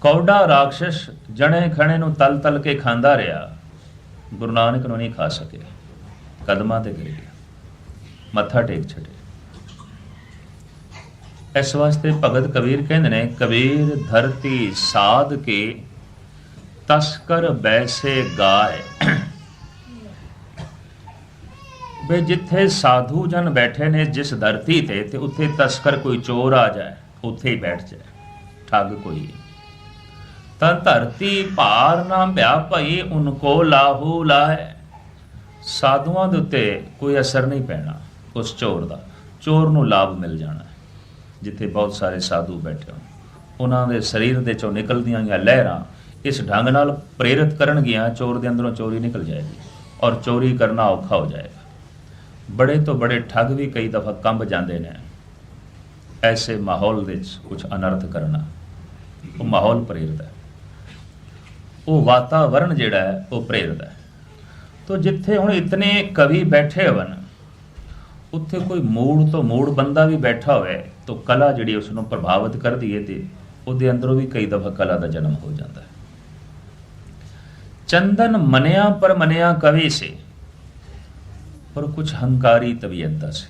ਕੌਡਾ ਰਾਖਸ਼ ਜਣੇ ਖਣੇ ਨੂੰ ਤਲ ਤਲ ਕੇ ਖਾਂਦਾ ਰਿਹਾ। ਗੁਰੂ ਨਾਨਕ ਨੂੰ ਨਹੀਂ ਖਾ ਸਕਿਆ। ਕਦਮਾਂ ਤੇ ਗਿਰ ਗਿਆ। ਮੱਥਾ ਟੇਕ ਛੱਡੇ ਇਸ ਵਾਸਤੇ ਭਗਤ ਕਬੀਰ ਕਹਿੰਦੇ ਨੇ, ਕਬੀਰ ਧਰਤੀ ਸਾਧ ਕੇ ਤਸਕਰ ਬੈਸੇ ਗਾਏ। ਵੇ ਜਿੱਥੇ ਸਾਧੂ ਜਨ ਬੈਠੇ ਨੇ ਜਿਸ ਧਰਤੀ ਤੇ ਤੇ ਉੱਥੇ ਤਸਕਰ ਕੋਈ ਚੋਰ ਆ ਜਾਏ, ਉੱਥੇ ਹੀ ਬੈਠ ਜਾਏ। ਠੱਗ ਕੋਈ ਤਾਂ ਧਰਤੀ ਭਾਰ ਨਾ ਭਿਆ ਭਈ ਉਨਕੋ ਲਾਹੂ ਲਾਏ ਸਾਧੂਆਂ ਦੇ ਉੱਤੇ ਕੋਈ ਅਸਰ ਨਹੀਂ ਪੈਣਾ ਉਸ ਚੋਰ ਦਾ। ਚੋਰ ਨੂੰ ਲਾਭ ਮਿਲ ਜਾਣਾ ਜਿੱਥੇ ਬਹੁਤ ਸਾਰੇ ਸਾਧੂ ਬੈਠੇ ਹੋਣ। ਉਹਨਾਂ ਦੇ ਸਰੀਰ ਦੇ ਚੋਂ ਨਿਕਲਦੀਆਂ ਗਈਆਂ ਲਹਿਰਾਂ ਇਸ ਢੰਗ ਨਾਲ ਪ੍ਰੇਰਿਤ ਕਰਨਗੀਆਂ, ਚੋਰ ਦੇ ਅੰਦਰੋਂ ਚੋਰੀ ਨਿਕਲ ਜਾਏਗੀ ਔਰ ਚੋਰੀ ਕਰਨਾ ਔਖਾ ਹੋ ਜਾਏਗਾ। ਬੜੇ ਤੋਂ ਬੜੇ ਠੱਗ ਵੀ ਕਈ ਦਫਾ ਕੰਬ ਜਾਂਦੇ ਨੇ। ਐਸੇ ਮਾਹੌਲ ਵਿੱਚ ਕੁਝ ਅਨਰਥ ਕਰਨਾ ਉਹ ਮਾਹੌਲ ਪ੍ਰੇਰਿਤ ਹੈ। ਉਹ ਵਾਤਾਵਰਣ ਜਿਹੜਾ ਹੈ, ਉਹ ਪ੍ਰੇਰਿਤ ਹੈ। ਤੋ ਜਿੱਥੇ ਹੁਣ ਇਤਨੇ ਕਵੀ ਬੈਠੇ ਹੋਣ, ਉੱਥੇ ਕੋਈ ਮੂੜ ਤੋਂ ਮੂੜ ਬੰਦਾ ਵੀ ਬੈਠਾ ਹੋਵੇ, ਤਾਂ ਕਲਾ ਜਿਹੜੀ ਉਸ ਨੂੰ ਪ੍ਰਭਾਵਿਤ ਕਰਦੀ ਹੈ ਤੇ ਉਹਦੇ ਅੰਦਰੋਂ ਵੀ ਕਈ ਦਫਾ ਕਲਾ ਦਾ ਜਨਮ ਹੋ ਜਾਂਦਾ ਹੈ। ਚੰਦਨ ਮਨਿਆ ਪਰ ਮਨਿਆ ਕਵੀ ਸੇ, ਪਰ ਕੁਝ ਹੰਕਾਰੀ ਤਬੀਅਤ ਦਾ ਸੀ।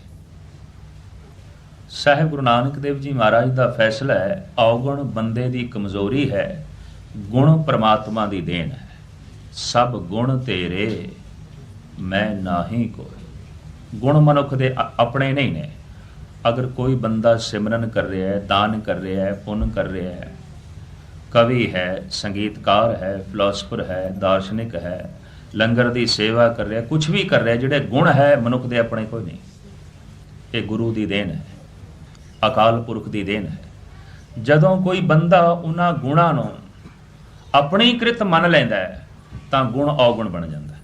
ਸਾਹਿਬ ਗੁਰੂ ਨਾਨਕ ਦੇਵ ਜੀ ਮਹਾਰਾਜ ਦਾ ਫੈਸਲਾ ਹੈ, ਔਗਣ ਬੰਦੇ ਦੀ ਕਮਜ਼ੋਰੀ ਹੈ ਗੁਣ ਪ੍ਰਮਾਤਮਾ ਦੀ ਦੇਣ ਹੈ। ਸਭ ਗੁਣ ਤੇਰੇ, ਮੈਂ ਨਾਹੀ ਕੋਈ ਗੁਣ ਮਨੁੱਖ ਦੇ ਆਪਣੇ ਨਹੀਂ ਨੇ। ਅਗਰ ਕੋਈ ਬੰਦਾ ਸਿਮਰਨ ਕਰ ਰਿਹਾ ਹੈ, ਦਾਨ ਕਰ ਰਿਹਾ ਹੈ, ਪੁੰਨ ਕਰ ਰਿਹਾ ਹੈ, ਕਵੀ ਹੈ, ਸੰਗੀਤਕਾਰ ਹੈ ਫਿਲਾਸਫਰ ਹੈ, ਦਾਰਸ਼ਨਿਕ ਹੈ, ਲੰਗਰ ਦੀ ਸੇਵਾ ਕਰ ਰਿਹਾ ਕੁਝ ਵੀ ਕਰ ਰਿਹਾ, ਜਿਹੜੇ ਗੁਣ ਹੈ, ਮਨੁੱਖ ਦੇ ਆਪਣੇ ਕੋਈ ਨਹੀਂ। ਇਹ ਗੁਰੂ ਦੀ ਦੇਣ ਹੈ। ਅਕਾਲ ਪੁਰਖ ਦੀ ਦੇਣ ਹੈ। ਜਦੋਂ ਕੋਈ ਬੰਦਾ ਉਹਨਾਂ ਗੁਣਾਂ ਨੂੰ ਆਪਣੀ ਕ੍ਰਿਤ ਮੰਨ ਲੈਂਦਾ ਹੈ, ਤਾਂ ਗੁਣ ਔਗੁਣ ਬਣ ਜਾਂਦਾ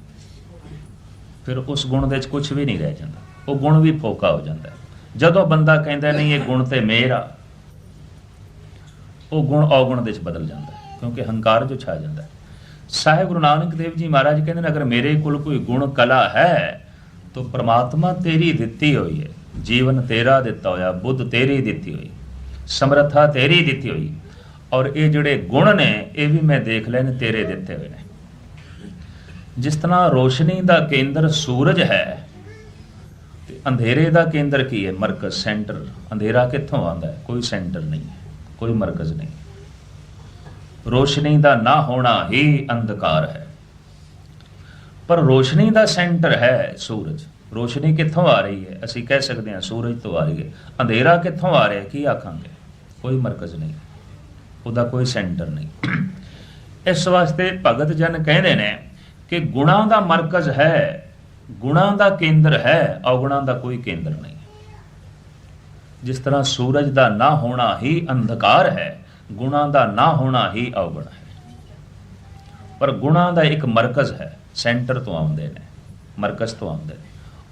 ਫਿਰ ਉਸ ਗੁਣ ਦੇ ਵਿੱਚ ਕੁਝ ਵੀ ਨਹੀਂ ਰਹਿ ਜਾਂਦਾ। ਉਹ ਗੁਣ ਵੀ ਫੋਕਾ ਹੋ ਜਾਂਦਾ ਜਦੋਂ ਬੰਦਾ ਕਹਿੰਦਾ, ਨਹੀਂ, ਇਹ ਗੁਣ ਤੇ ਮੇਰਾ ਉਹ ਗੁਣ ਔਗੁਣ ਦੇ ਵਿੱਚ ਬਦਲ ਜਾਂਦਾ ਕਿਉਂਕਿ ਹੰਕਾਰ ਜੋ ਛਾ ਜਾਂਦਾ ਸਾਹਿਬ ਗੁਰੂ ਨਾਨਕ ਦੇਵ ਜੀ ਮਹਾਰਾਜ ਕਹਿੰਦੇ ਨੇ, ਅਗਰ ਮੇਰੇ ਕੋਲ ਕੋਈ ਗੁਣ ਕਲਾ ਹੈ, ਤਾਂ ਪ੍ਰਮਾਤਮਾ ਤੇਰੀ ਦਿੱਤੀ ਹੋਈ ਹੈ। ਜੀਵਨ ਤੇਰਾ ਦਿੱਤਾ ਹੋਇਆ, ਬੁੱਧ ਤੇਰੀ ਦਿੱਤੀ ਹੋਈ, ਸਮਰੱਥਾ ਤੇਰੀ ਦਿੱਤੀ ਹੋਈ ਔਰ ਇਹ ਜਿਹੜੇ ਗੁਣ ਨੇ, ਇਹ ਵੀ ਮੈਂ ਦੇਖ ਲਏ ਨੇ ਤੇਰੇ ਦਿੱਤੇ ਹੋਏ ਨੇ। ਜਿਸ ਤਰ੍ਹਾਂ ਰੋਸ਼ਨੀ ਦਾ ਕੇਂਦਰ ਸੂਰਜ ਹੈ, ਤੇ ਅੰਧੇਰੇ ਦਾ ਕੇਂਦਰ ਕੀ ਹੈ? ਮਰਕਜ਼ ਸੈਂਟਰ। ਅੰਧੇਰਾ ਕਿੱਥੋਂ ਆਉਂਦਾ ਹੈ? ਕੋਈ ਸੈਂਟਰ ਨਹੀਂ ਹੈ, ਕੋਈ ਮਰਕਜ਼ ਨਹੀਂ। ਰੋਸ਼ਨੀ ਦਾ ਨਾ ਹੋਣਾ ਹੀ ਅੰਧਕਾਰ ਹੈ। ਪਰ ਰੋਸ਼ਨੀ ਦਾ ਸੈਂਟਰ ਹੈ ਸੂਰਜ। ਰੋਸ਼ਨੀ ਕਿੱਥੋਂ ਆ ਰਹੀ ਹੈ? ਅਸੀਂ ਕਹਿ ਸਕਦੇ ਹਾਂ ਸੂਰਜ ਤੋਂ ਆ ਰਹੀ ਹੈ। ਅੰਧੇਰਾ ਕਿੱਥੋਂ ਆ ਰਿਹਾ ਕੀ ਆਖਾਂਗੇ? ਕੋਈ ਮਰਕਜ਼ ਨਹੀਂ। ਉਹਦਾ ਕੋਈ ਸੈਂਟਰ ਨਹੀਂ। ਇਸ ਵਾਸਤੇ ਭਗਤ ਜਨ ਕਹਿੰਦੇ ਨੇ ਕਿ ਗੁਣਾਂ ਦਾ ਮਰਕਜ਼ ਹੈ, ਗੁਣਾਂ ਦਾ ਕੇਂਦਰ ਹੈ, ਔਗੁਣਾਂ ਦਾ ਕੋਈ ਕੇਂਦਰ ਨਹੀਂ। ਜਿਸ ਤਰ੍ਹਾਂ ਸੂਰਜ ਦਾ ਨਾ ਹੋਣਾ ਹੀ ਅੰਧਕਾਰ ਹੈ, ਗੁਣਾਂ ਦਾ ਨਾ ਹੋਣਾ ਹੀ ਔਗਣ ਹੈ। ਪਰ ਗੁਣਾਂ ਦਾ ਇੱਕ ਮਰਕਜ਼ ਹੈ, ਸੈਂਟਰ ਤੋਂ ਆਉਂਦੇ ਨੇ, ਮਰਕਜ਼ ਤੋਂ ਆਉਂਦੇ ਨੇ।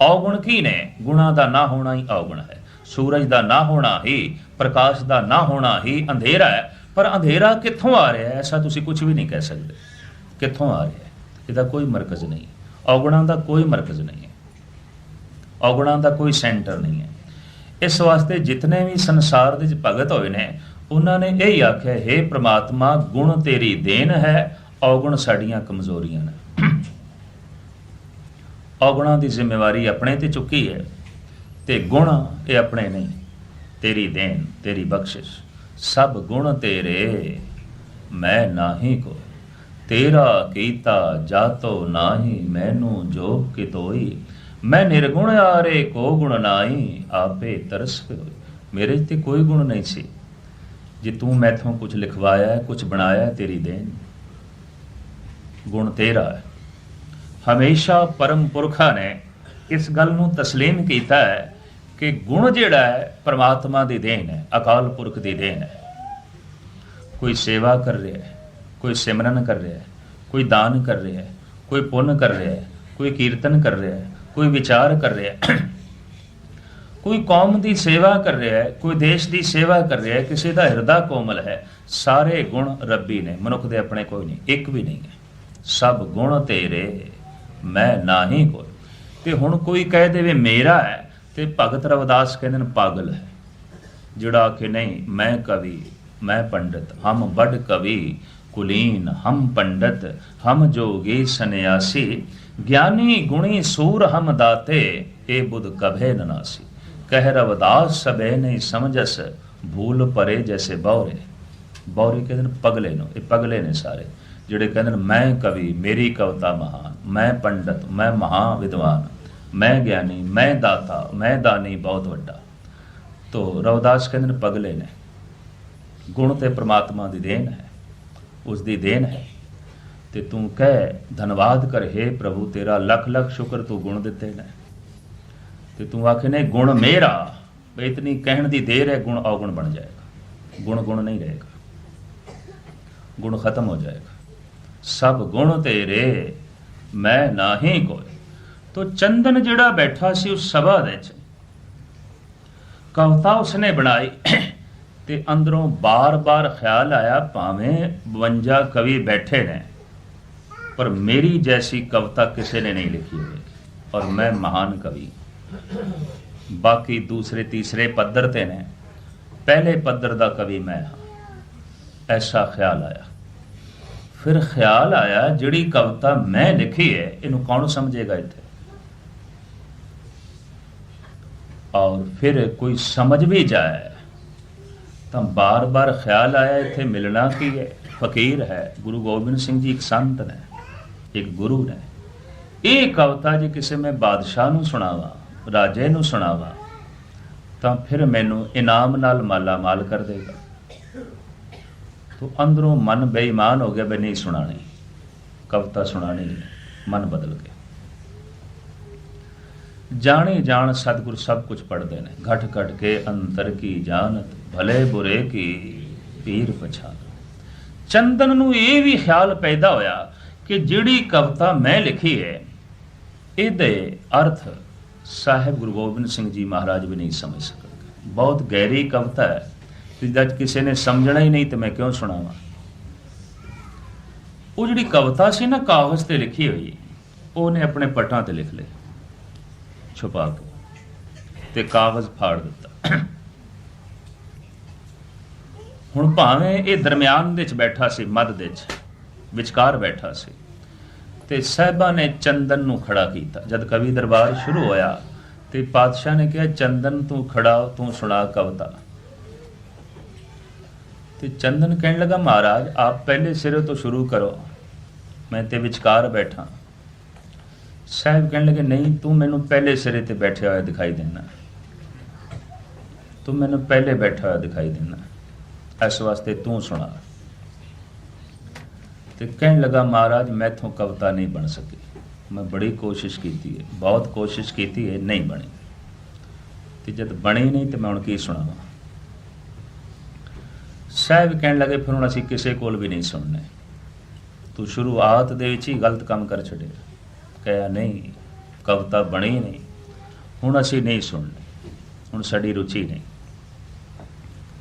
ਔਗੁਣ ਕੀ ਨੇ? ਗੁਣਾਂ ਦਾ ਨਾ ਹੋਣਾ ਹੀ ਔਗਣ ਹੈ। ਸੂਰਜ ਦਾ ਨਾ ਹੋਣਾ ਹੀ, ਪ੍ਰਕਾਸ਼ ਦਾ ਨਾ ਹੋਣਾ ਹੀ ਅੰਧੇਰਾ ਹੈ। ਪਰ ਅੰਧੇਰਾ ਕਿੱਥੋਂ ਆ ਰਿਹਾ ਹੈ? ਐਸਾ ਤੁਸੀਂ ਕੁਝ ਵੀ ਨਹੀਂ ਕਹਿ ਸਕਦੇ। ਕਿੱਥੋਂ ਆ ਰਿਹਾ ਹੈ? ਇਹਦਾ ਕੋਈ ਮਰਕਜ਼ ਨਹੀਂ ਔਗੁਣਾਂ ਦਾ ਕੋਈ ਮਰਕਜ਼ ਨਹੀਂ ਹੈ। ਔਗੁਣਾਂ ਦਾ ਕੋਈ ਸੈਂਟਰ ਨਹੀਂ ਹੈ। ਇਸ ਵਾਸਤੇ ਜਿਤਨੇ ਵੀ ਸੰਸਾਰ ਦੇ ਵਿੱਚ ਭਗਤ ਹੋਏ ਨੇ, ਉਹਨਾਂ ਨੇ ਇਹ ਹੀ ਆਖਿਆ, ਹੈ ਪ੍ਰਮਾਤਮਾ, ਗੁਣ ਤੇਰੀ ਦੇਣ ਹੈ, ਔਗੁਣ ਸਾਡੀਆਂ ਕਮਜ਼ੋਰੀਆਂ ਨੇ। ਔਗੁਣਾਂ ਦੀ ਜ਼ਿੰਮੇਵਾਰੀ ਆਪਣੇ ਤੇ ਚੁੱਕੀ ਹੈ ਤੇ ਗੁਣ ਇਹ ਆਪਣੇ ਨਹੀਂ। ਤੇਰੀ ਦੇਣ, ਤੇਰੀ ਬਖਸ਼ਿਸ਼। ਸਭ ਗੁਣ ਤੇਰੇ ਮੈਂ ਨਾਹੀ ਕੋ ਤੇਰਾ ਕੀਤਾ ਜਾਤੋ ਨਾਹੀ ਮੈਨੂੰ ਜੋਗ ਕਿਤੋਈ ਮੈਂ ਨਿਰਗੁਣ ਆਰੇ ਕੋ ਗੁਣ ਨਾਹੀ ਆਪੇ ਤਰਸ ਹੋਈ ਮੇਰੇ 'ਚ ਤੇ ਕੋਈ ਗੁਣ ਨਹੀਂ ਸੀ ਜੇ ਤੂੰ ਮੈਥੋਂ ਕੁਝ ਲਿਖਵਾਇਆ ਹੈ ਕੁਝ ਬਣਾਇਆ ਹੈ, ਤੇਰੀ ਦੇਣ ਗੁਣ ਤੇਰਾ ਹੈ ਹਮੇਸ਼ਾ ਪਰਮ ਪੁਰਖਾ ਨੇ ਇਸ ਗੱਲ ਨੂੰ تسلیم ਕੀਤਾ ਹੈ ਕਿ ਗੁਣ ਜਿਹੜਾ ਹੈ, ਪ੍ਰਮਾਤਮਾ ਦੀ ਦੇਣ ਹੈ, ਅਕਾਲ ਪੁਰਖ ਦੀ ਦੇਣ ਹੈ। ਕੋਈ ਸੇਵਾ ਕਰ ਰਿਹਾ ਹੈ, ਕੋਈ ਸਿਮਰਨ ਕਰ ਰਿਹਾ ਹੈ, ਕੋਈ ਦਾਨ ਕਰ ਰਿਹਾ ਹੈ, ਕੋਈ ਪੁੰਨ ਕਰ ਰਿਹਾ ਹੈ, ਕੋਈ ਕੀਰਤਨ ਕਰ ਰਿਹਾ ਹੈ, ਕੋਈ ਵਿਚਾਰ ਕਰ ਰਿਹਾ ਹੈ। ਕੋਈ ਕੌਮ ਦੀ ਸੇਵਾ ਕਰ ਰਿਹਾ ਹੈ, ਕੋਈ ਦੇਸ਼ ਦੀ ਸੇਵਾ ਕਰ ਰਿਹਾ ਹੈ, ਕਿਸੇ ਦਾ ਹਿਰਦਾ ਕੋਮਲ ਹੈ, ਸਾਰੇ ਗੁਣ ਰੱਬੀ ਨੇ, ਮਨੁੱਖ ਦੇ ਆਪਣੇ ਕੋਈ ਨਹੀਂ, ਇੱਕ ਵੀ ਨਹੀਂ ਹੈ। ਸਭ ਗੁਣ ਤੇਰੇ, ਮੈਂ ਨਾਹੀ ਕੋਈ ਤੇ ਹੁਣ ਕੋਈ ਕਹਿ ਦੇਵੇ ਮੇਰਾ ਹੈ ਤੇ ਭਗਤ ਰਵਦਾਸ ਕਹਿੰਦੇ ਨੇ, ਪਾਗਲ ਹੈ। ਜਿਹੜਾ ਕਿ ਨਹੀਂ, ਮੈਂ ਕਵੀ, ਮੈਂ ਪੰਡਤ, ਹਮ ਵੱਡ ਕਵੀ, ਕੁਲੀਨ, ਹਮ ਪੰਡਤ, ਹਮ ਜੋਗੀ ਸੰਿਆਸੀ ਗਿਆਨੀ ਗੁਣੀ ਸੂਰ ਹਮ ਦਾਤੇ ਏ ਬੁੱਧ ਕਭੇ ਨਨਾਸੀ। ਕਹਿ ਰਵਦਾਸ ਸਭੇ ਨਹੀਂ ਸਮਝਸ, ਭੂਲ ਪਰੇ ਜੈਸੇ ਬੌਰੇ। ਬੌਰੇ ਕਹਿੰਦੇ ਨੇ, ਪਗਲੇ ਨੂੰ, ਇਹ ਪਗਲੇ ਨੇ ਸਾਰੇ। ਜਿਹੜੇ ਕਹਿੰਦੇ ਨੇ, ਮੈਂ ਕਵੀ, ਮੇਰੀ ਕਵਤਾ ਮਹਾਨ, ਮੈਂ ਪੰਡਤ, ਮੈਂ ਮਹਾ ਵਿਦਵਾਨ। ਮੈਂ ਗਿਆਨੀ ਮੈਂ ਦਾਤਾ, ਮੈਂ ਦਾਨੀ ਬਹੁਤ ਵੱਡਾ। ਤੋ ਰਵਦਾਸ ਕਹਿੰਦੇ ਨੇ ਪਗਲੇ ਨੇ। ਗੁਣ ਤੇ ਪ੍ਰਮਾਤਮਾ ਦੀ ਦੇਣ ਹੈ ਉਸ ਦੀ ਦੇਣ ਹੈ। ਤੇ ਤੂੰ ਕਹਿ, ਧੰਨਵਾਦ ਕਰ, ਹੇ ਪ੍ਰਭੂ, ਤੇਰਾ ਲੱਖ ਲੱਖ ਸ਼ੁਕਰ ਤੂੰ ਗੁਣ ਦਿੱਤੇ ਨੇ। ਤੇ ਤੂੰ ਆਖੇ ਨੇ ਗੁਣ ਮੇਰਾ, ਬਈ ਇਤਨੀ ਕਹਿਣ ਦੀ ਦੇਰ ਹੈ, ਗੁਣ ਔਗੁਣ ਬਣ ਜਾਏਗਾ। ਗੁਣ ਗੁਣ ਨਹੀਂ ਰਹੇਗਾ। ਗੁਣ ਖਤਮ ਹੋ ਜਾਏਗਾ। ਸਭ ਗੁਣ ਤੇਰੇ, ਮੈਂ ਨਾਹੀ ਕੋਈ ਤੋ ਚੰਦਨ ਜਿਹੜਾ ਬੈਠਾ ਸੀ ਉਸ ਸਭਾ ਦੇ ਵਿੱਚ, ਕਵਤਾ ਉਸਨੇ ਬਣਾਈ ਤੇ ਅੰਦਰੋਂ ਬਾਰ-ਬਾਰ ਖਿਆਲ ਆਇਆ ਭਾਵੇਂ 52 ਕਵੀ ਬੈਠੇ ਨੇ, ਪਰ ਮੇਰੀ ਜੈਸੀ ਕਵਿਤਾ ਕਿਸੇ ਨੇ ਨਹੀਂ ਲਿਖੀ ਹੋਵੇਗੀ ਔਰ ਮੈਂ ਮਹਾਨ ਕਵੀ ਬਾਕੀ ਦੂਸਰੇ, ਤੀਸਰੇ ਪੱਧਰ ਤੇ ਨੇ, ਪਹਿਲੇ ਪੱਧਰ ਦਾ ਕਵੀ ਮੈਂ ਹਾਂ। ਐਸਾ ਖਿਆਲ ਆਇਆ। ਫਿਰ ਖਿਆਲ ਆਇਆ ਜਿਹੜੀ ਕਵਿਤਾ ਮੈਂ ਲਿਖੀ ਹੈ, ਇਹਨੂੰ ਕੌਣ ਸਮਝੇਗਾ ਇੱਥੇ? ਔਰ ਫਿਰ ਕੋਈ ਸਮਝ ਵੀ ਜਾਏ, ਤਾਂ ਬਾਰ-ਬਾਰ ਖਿਆਲ ਆਇਆ ਇੱਥੇ ਮਿਲਣਾ ਕੀ ਹੈ? ਫਕੀਰ ਹੈ, ਗੁਰੂ ਗੋਬਿੰਦ ਸਿੰਘ ਜੀ ਇੱਕ ਸੰਤ ਨੇ, ਇੱਕ ਗੁਰੂ ਨੇ। ਇਹ ਕਵਤਾ ਜੇ ਕਿਸੇ ਮੈਂ ਬਾਦਸ਼ਾਹ ਨੂੰ ਸੁਣਾਵਾ, ਰਾਜੇ ਨੂੰ ਸੁਣਾਵਾ, ਤਾਂ ਫਿਰ ਮੈਨੂੰ ਇਨਾਮ ਨਾਲ ਮਾਲਾ ਮਾਲ ਕਰ ਦੇਗਾ। ਤੋ ਅੰਦਰੋਂ ਮਨ ਬੇਈਮਾਨ ਹੋ ਗਿਆ ਬਈ ਨਹੀਂ ਸੁਣਾਣੀ ਕਵਤਾ ਸੁਣਾਣੀ ਮਨ ਬਦਲ ਗਿਆ। ਜਾਣੇ ਜਾਣ ਸਤਿਗੁਰ ਸਭ ਕੁਝ ਪੜਦੇ ਨੇ। ਘਟ ਘਟ ਕੇ ਅੰਤਰ ਕੀ ਜਾਣਤ, ਭਲੇ ਬੁਰੇ ਕੀ ਪੀਰ ਪਛਾਣ ਚੰਦਨ ਨੂੰ ਇਹ ਵੀ ਖਿਆਲ ਪੈਦਾ ਹੋਇਆ ਕਿ ਜਿਹੜੀ ਕਵਿਤਾ ਮੈਂ ਲਿਖੀ ਹੈ, ਇਹਦੇ ਅਰਥ ਸਾਹਿਬ ਗੁਰੂ ਗੋਬਿੰਦ ਸਿੰਘ ਜੀ ਮਹਾਰਾਜ ਵੀ ਨਹੀਂ ਸਮਝ ਸਕਦੇ ਬਹੁਤ ਗਹਿਰੀ ਕਵਿਤਾ ਹੈ। ਜਿਸ ਕਿਸੇ ਨੇ ਸਮਝਣਾ ਹੀ ਨਹੀਂ ਤੇ ਮੈਂ ਕਿਉਂ ਸੁਣਾਵਾਂ? ਉਹ ਜਿਹੜੀ ਕਵਿਤਾ ਸੀ ਨਾ ਕਾਗਜ਼ ਤੇ ਲਿਖੀ ਹੋਈ, ਉਹਨੇ ਆਪਣੇ ਪਟਾਂ ਤੇ ਲਿਖ ਲਈ ਛੁਪਾ ਕੇ ਤੇ ਕਾਗਜ਼ ਫਾੜ ਦਿੱਤਾ। ਹੁਣ ਭਾਵੇਂ ਇਹ ਦਰਮਿਆਨ ਦੇ ਵਿੱਚ ਬੈਠਾ ਸੀ, ਮੱਧ ਦੇ ਵਿੱਚ, ਵਿਚਕਾਰ ਬੈਠਾ ਸੀ, ਤੇ ਸਾਹਿਬਾਂ ਨੇ ਚੰਦਨ ਨੂੰ ਖੜਾ ਕੀਤਾ। ਜਦ ਕਵੀ ਦਰਬਾਰ ਸ਼ੁਰੂ ਹੋਇਆ ਤੇ ਪਾਤਸ਼ਾਹ ਨੇ ਕਿਹਾ, ਚੰਦਨ ਤੂੰ ਖੜਾ, ਤੂੰ ਸੁਣਾ ਕਵਿਤਾ। ਤੇ ਚੰਦਨ ਕਹਿਣ ਲੱਗਾ, ਮਹਾਰਾਜ, ਆਪ ਪਹਿਲੇ ਸਿਰੇ ਤੋਂ ਸ਼ੁਰੂ ਕਰੋ, ਮੈਂ ਤੇ ਵਿਚਕਾਰ ਬੈਠਾ। ਸਾਹਿਬ ਕਹਿਣ ਲੱਗੇ, ਨਹੀਂ, ਤੂੰ ਮੈਨੂੰ ਪਹਿਲੇ ਸਿਰੇ ਤੇ ਬੈਠਿਆ ਹੋਇਆ ਦਿਖਾਈ ਦੇਣਾ ਤੂੰ ਮੈਨੂੰ ਪਹਿਲੇ ਬੈਠਾ ਹੋਇਆ ਦਿਖਾਈ ਦੇਣਾ ਇਸ ਵਾਸਤੇ ਤੂੰ ਸੁਣਾ। ਤੇ ਕਹਿਣ ਲੱਗਾ, ਮਹਾਰਾਜ ਮੈਥੋਂ ਕਵਿਤਾ ਨਹੀਂ ਬਣ ਸਕੀ। ਮੈਂ ਬੜੀ ਕੋਸ਼ਿਸ਼ ਕੀਤੀ ਹੈ। ਬਹੁਤ ਕੋਸ਼ਿਸ਼ ਕੀਤੀ ਹੈ ਨਹੀਂ ਬਣੀ। ਤੇ ਜਦ ਬਣੀ ਨਹੀਂ, ਤੇ ਮੈਂ ਹੁਣ ਕੀ ਸੁਣਾਵਾਂ? ਸਾਹਿਬ ਕਹਿਣ ਲੱਗੇ, ਫਿਰ ਹੁਣ ਅਸੀਂ ਕਿਸੇ ਕੋਲ ਵੀ ਨਹੀਂ ਸੁਣਨੇ। ਤੂੰ ਸ਼ੁਰੂਆਤ ਦੇ ਵਿੱਚ ਹੀ ਗਲਤ ਕੰਮ ਕਰ ਛੱਡਿਆ। ਕਹਿਆ, ਨਹੀਂ, ਕਵਿਤਾ ਬਣੀ ਨਹੀਂ। ਹੁਣ ਅਸੀਂ ਨਹੀਂ ਸੁਣਨੇ। ਹੁਣ ਸਾਡੀ ਰੁਚੀ ਨਹੀਂ।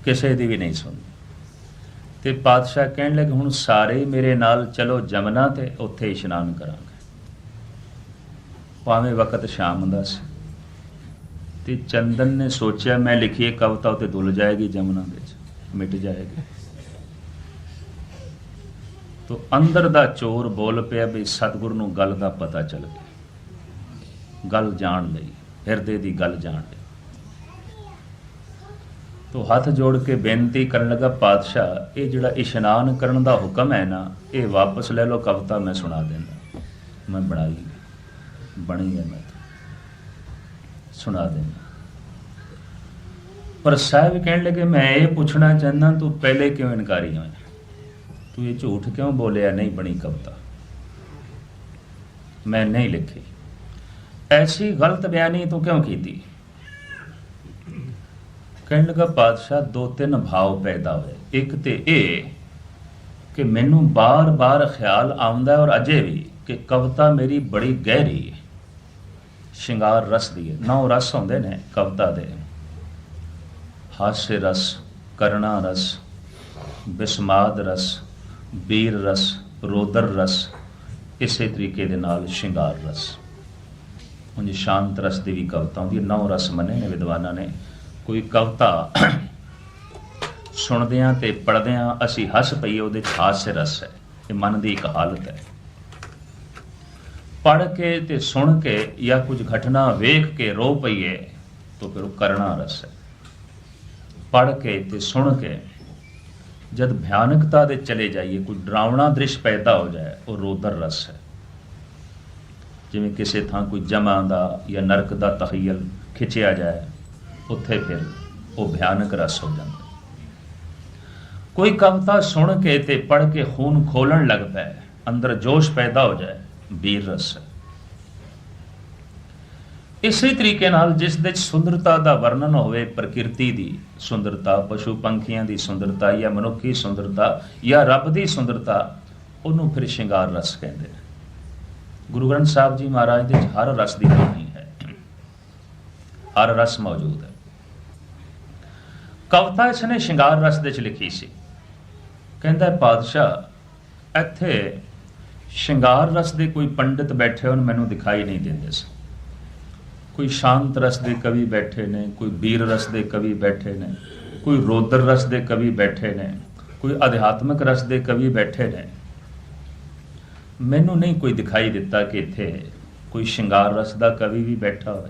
ਕਿਸੇ ਦੀ ਵੀ ਨਹੀਂ ਸੁਣਨੀ। ਤੇ ਪਾਤਸ਼ਾਹ ਕਹਿਣ ਲੱਗੇ, ਹੁਣ ਸਾਰੇ ਮੇਰੇ ਨਾਲ ਚਲੋ ਜਮਨਾ ਤੇ ਉੱਥੇ ਇਸ਼ਨਾਨ ਕਰਾਂਗੇ। ਭਾਵੇਂ ਵਕਤ ਸ਼ਾਮ ਦਾ ਸੀ। ਤੇ ਚੰਦਨ ਨੇ ਸੋਚਿਆ, ਮੈਂ ਲਿਖੀਏ ਇਹ ਕਵਿਤਾ ਉੱਤੇ ਦੁੱਲ ਜਾਏਗੀ ਜਮਨਾ ਵਿੱਚ, ਮਿਟ ਜਾਏਗੀ। ਤੋ ਅੰਦਰ ਦਾ ਚੋਰ ਬੋਲ ਪਿਆ ਵੀ ਸਤਿਗੁਰ ਨੂੰ ਗੱਲ ਦਾ ਪਤਾ ਚੱਲ ਗਿਆ। ਗੱਲ ਜਾਣ ਲਈ, ਹਿਰਦੇ ਦੀ ਗੱਲ ਜਾਣ ਲਈ। ਤੋ ਹੱਥ ਜੋੜ ਕੇ ਬੇਨਤੀ ਕਰਨ ਲੱਗਾ, ਪਾਤਸ਼ਾਹ, ਇਹ ਜਿਹੜਾ ਇਸ਼ਨਾਨ ਕਰਨ ਦਾ ਹੁਕਮ ਹੈ ਨਾ, ਇਹ ਵਾਪਸ ਲੈ ਲਓ, ਕਵਿਤਾ ਮੈਂ ਸੁਣਾ ਦਿੰਦਾ। ਮੈਂ ਬਣਾਈ ਬਣੀ ਹੈ ਮੈਂ ਸੁਣਾ ਦਿੰਦਾ। ਪਰ ਸਾਹਿਬ ਕਹਿਣ ਲੱਗੇ, ਮੈਂ ਇਹ ਪੁੱਛਣਾ ਚਾਹੁੰਦਾ, ਤੂੰ ਪਹਿਲੇ ਕਿਉਂ ਇਨਕਾਰੀ ਹੋਇਆ? ਤੂੰ ਇਹ ਝੂਠ ਕਿਉਂ ਬੋਲਿਆ? ਨਹੀਂ ਬਣੀ ਕਵਿਤਾ। ਮੈਂ ਨਹੀਂ ਲਿਖੀ। ਐਸੀ ਗਲਤ ਬਿਆਨੀ ਤੂੰ ਕਿਉਂ ਕੀਤੀ? ਕਹਿਣ ਲੱਗਾ, ਪਾਤਸ਼ਾਹ, ਦੋ ਤਿੰਨ ਭਾਵ ਪੈਦਾ ਹੋਏ। ਇੱਕ ਤੇ ਇਹ ਕਿ ਮੈਨੂੰ ਬਾਰ-ਬਾਰ ਖਿਆਲ ਆਉਂਦਾ ਔਰ ਅਜੇ ਵੀ ਕਿ ਕਵਿਤਾ ਮੇਰੀ ਬੜੀ ਗਹਿਰੀ ਹੈ। ਸ਼ਿੰਗਾਰ ਰਸ ਦੀ ਹੈ। ਨੌ ਰਸ ਹੁੰਦੇ ਨੇ ਕਵਿਤਾ ਦੇ। ਹਾਸੇ ਰਸ, ਕਰਣਾ ਰਸ, ਬਿਸਮਾਦ ਰਸ ਬੀਰ ਰਸ, ਰੋਦਰ ਰਸ, ਇਸੇ ਤਰੀਕੇ ਦੇ ਨਾਲ ਸ਼ਿੰਗਾਰ ਰਸ। ਉਂਝ ਸ਼ਾਂਤ ਰਸ ਦੀ ਵੀ ਕਵਿਤਾ ਹੁੰਦੀ ਹੈ ਨੌ ਰਸ ਮੰਨੇ ਨੇ ਵਿਦਵਾਨਾਂ ਨੇ। ਕੋਈ ਕਵਿਤਾ ਸੁਣਦਿਆਂ ਤੇ ਪੜਦਿਆਂ ਅਸੀਂ ਹੱਸ ਪਈਏ, ਉਹਦੇ 'ਚ ਹਾਸੇ ਰਸ ਹੈ, ਇਹ ਮਨ ਦੀ ਇੱਕ ਹਾਲਤ ਹੈ। ਪੜ ਕੇ ਤੇ ਸੁਣ ਕੇ ਜਾਂ ਕੁਝ ਘਟਨਾ ਵੇਖ ਕੇ ਰੋ ਪਈਏ, ਤਾਂ ਫਿਰ ਉਹ ਕਰਣਾ ਰਸ ਹੈ। ਪੜ ਕੇ ਤੇ ਸੁਣ ਕੇ ਜਦ ਭਿਆਨਕਤਾ ਦੇ ਚਲੇ ਜਾਈਏ, ਕੋਈ ਡਰਾਵਣਾ ਦ੍ਰਿਸ਼ ਪੈਦਾ ਹੋ ਜਾਏ, ਉਹ ਰੋਦਰ ਰਸ ਹੈ। ਜਿਵੇਂ ਕਿਸੇ ਥਾਂ ਕੋਈ ਜਮਾਂ ਦਾ ਜਾਂ ਨਰਕ ਦਾ ਤਖਯਲ ਖਿੱਚਿਆ ਜਾਏ, ਉੱਥੇ ਫਿਰ ਉਹ ਭਿਆਨਕ ਰਸ ਹੋ ਜਾਂਦਾ। ਕੋਈ ਕਵਿਤਾ ਸੁਣ ਕੇ ਤੇ ਪੜ੍ਹ ਕੇ ਖੂਨ ਖੋਲਣ ਲੱਗ ਪਏ ਅੰਦਰ ਜੋਸ਼ ਪੈਦਾ ਹੋ ਜਾਏ ਵੀਰ ਰਸ ਹੈ। ਇਸੇ ਤਰੀਕੇ ਨਾਲ ਜਿਸ ਵਿੱਚ ਸੁੰਦਰਤਾ ਦਾ ਵਰਣਨ ਹੋਵੇ ਪ੍ਰਕਿਰਤੀ ਦੀ ਸੁੰਦਰਤਾ ਪਸ਼ੂ ਪੰਖੀਆਂ ਦੀ ਸੁੰਦਰਤਾ ਜਾਂ ਮਨੁੱਖੀ ਸੁੰਦਰਤਾ ਜਾਂ ਰੱਬ ਦੀ ਸੁੰਦਰਤਾ ਉਹਨੂੰ ਫਿਰ ਸ਼ਿੰਗਾਰ ਰਸ ਕਹਿੰਦੇ ਨੇ। ਗੁਰੂ ਗ੍ਰੰਥ ਸਾਹਿਬ ਜੀ ਮਹਾਰਾਜ ਦੇ ਹਰ ਰਸ ਦੀ ਕਹਾਣੀ ਹੈ। ਹਰ ਰਸ ਮੌਜੂਦ ਹੈ। ਕਵਿਤਾ ਇਸਨੇ ਸ਼ਿੰਗਾਰ ਰਸ ਦੇ ਵਿੱਚ ਲਿਖੀ ਸੀ। ਕਹਿੰਦਾ ਹੈ, ਪਾਤਸ਼ਾਹ ਇੱਥੇ ਸ਼ਿੰਗਾਰ ਰਸ ਦੇ ਕੋਈ ਪੰਡਿਤ ਬੈਠੇ ਹੋਣ ਮੈਨੂੰ ਦਿਖਾਈ ਨਹੀਂ ਦਿੰਦੇ ਸੀ ਕੋਈ ਸ਼ਾਂਤ ਰਸ ਦੇ ਕਵੀ ਬੈਠੇ ਨੇ, ਕੋਈ ਵੀਰ ਰਸ ਦੇ ਕਵੀ ਬੈਠੇ ਨੇ, ਕੋਈ ਰੋਦਰ ਰਸ ਦੇ ਕਵੀ ਬੈਠੇ ਨੇ, ਕੋਈ ਅਧਿਆਤਮਿਕ ਰਸ ਦੇ ਕਵੀ ਬੈਠੇ ਨੇ। ਮੈਨੂੰ ਨਹੀਂ ਕੋਈ ਦਿਖਾਈ ਦਿੱਤਾ ਕਿ ਇੱਥੇ ਕੋਈ ਸ਼ਿੰਗਾਰ ਰਸ ਦਾ ਕਵੀ ਵੀ ਬੈਠਾ ਹੋਵੇ।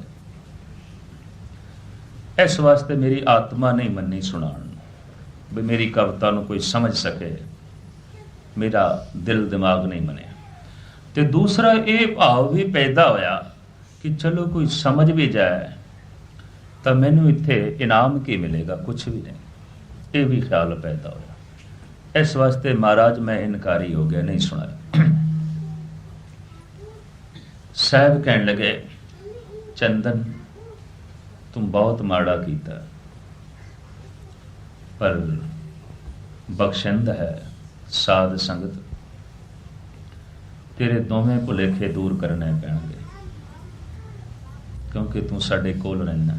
ਇਸ ਵਾਸਤੇ ਮੇਰੀ ਆਤਮਾ ਨਹੀਂ ਮੰਨੀ ਸੁਣਾਉਣ ਨੂੰ ਵੀ ਮੇਰੀ ਕਵਿਤਾ ਨੂੰ ਕੋਈ ਸਮਝ ਸਕੇ। ਮੇਰਾ ਦਿਲ ਦਿਮਾਗ ਨਹੀਂ ਮੰਨਿਆ। ਤੇ ਦੂਸਰਾ ਇਹ ਭਾਵ ਵੀ ਪੈਦਾ ਹੋਇਆ ਕਿ ਚਲੋ ਕੋਈ ਸਮਝ ਵੀ ਜਾਏ, ਤਾਂ ਮੈਨੂੰ ਇੱਥੇ ਇਨਾਮ ਕੀ ਮਿਲੇਗਾ? ਕੁਝ ਵੀ ਨਹੀਂ। ਇਹ ਵੀ ਖਿਆਲ ਪੈਦਾ ਹੋਇਆ। ਇਸ ਵਾਸਤੇ ਮਹਾਰਾਜ ਮੈਂ ਇਨਕਾਰੀ ਹੋ ਗਿਆ, ਨਹੀਂ ਸੁਣਾਇਆ ਸਾਹਿਬ ਕਹਿਣ ਲਗੇ, ਚੰਦਨ, ਤੂੰ ਬਹੁਤ ਮਾੜਾ ਕੀਤਾ। ਪਰ ਬਖਸ਼ਿੰਦ ਹੈ ਸਾਧ ਸੰਗਤ। ਤੇਰੇ ਦੋਵੇਂ ਭੁਲੇਖੇ ਦੂਰ ਕਰਨੇ ਪੈਣਗੇ। ਕਿਉਂਕਿ ਤੂੰ ਸਾਡੇ ਕੋਲ ਰਹਿੰਦਾ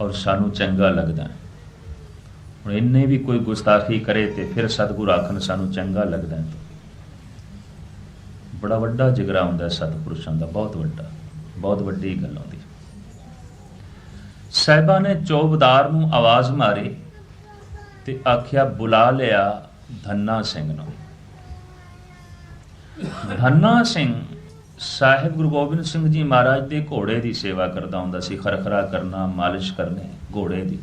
ਔਰ ਸਾਨੂੰ ਚੰਗਾ ਲੱਗਦਾ ਹੁਣ ਇੰਨੇ ਵੀ ਕੋਈ ਗੁਸਤਾਖੀ ਕਰੇ ਤੇ ਫਿਰ ਸਤਿਗੁਰ ਆਖਣ, ਸਾਨੂੰ ਚੰਗਾ ਲੱਗਦਾ ਬੜਾ ਵੱਡਾ ਜਿਗਰਾ ਹੁੰਦਾ ਸਤਿਪੁਰਸ਼ਾਂ ਦਾ, ਬਹੁਤ ਵੱਡਾ, ਬਹੁਤ ਵੱਡੀ ਗੱਲ ਆਉਂਦੀ ਸਾਹਿਬਾਂ ਨੇ ਚੌਬਦਾਰ ਨੂੰ ਆਵਾਜ਼ ਮਾਰੀ ਤੇ ਆਖਿਆ, ਬੁਲਾ ਲਿਆ ਧੰਨਾ ਸਿੰਘ ਨੂੰ। ਧੰਨਾ ਸਿੰਘ ਸਾਹਿਬ ਗੁਰੂ ਗੋਬਿੰਦ ਸਿੰਘ ਜੀ ਮਹਾਰਾਜ ਦੇ ਘੋੜੇ ਦੀ ਸੇਵਾ ਕਰਦਾ ਹੁੰਦਾ ਸੀ, ਖਰਖਰਾ ਕਰਨਾ, ਮਾਲਿਸ਼ ਕਰਨੀ ਘੋੜੇ ਦੀ।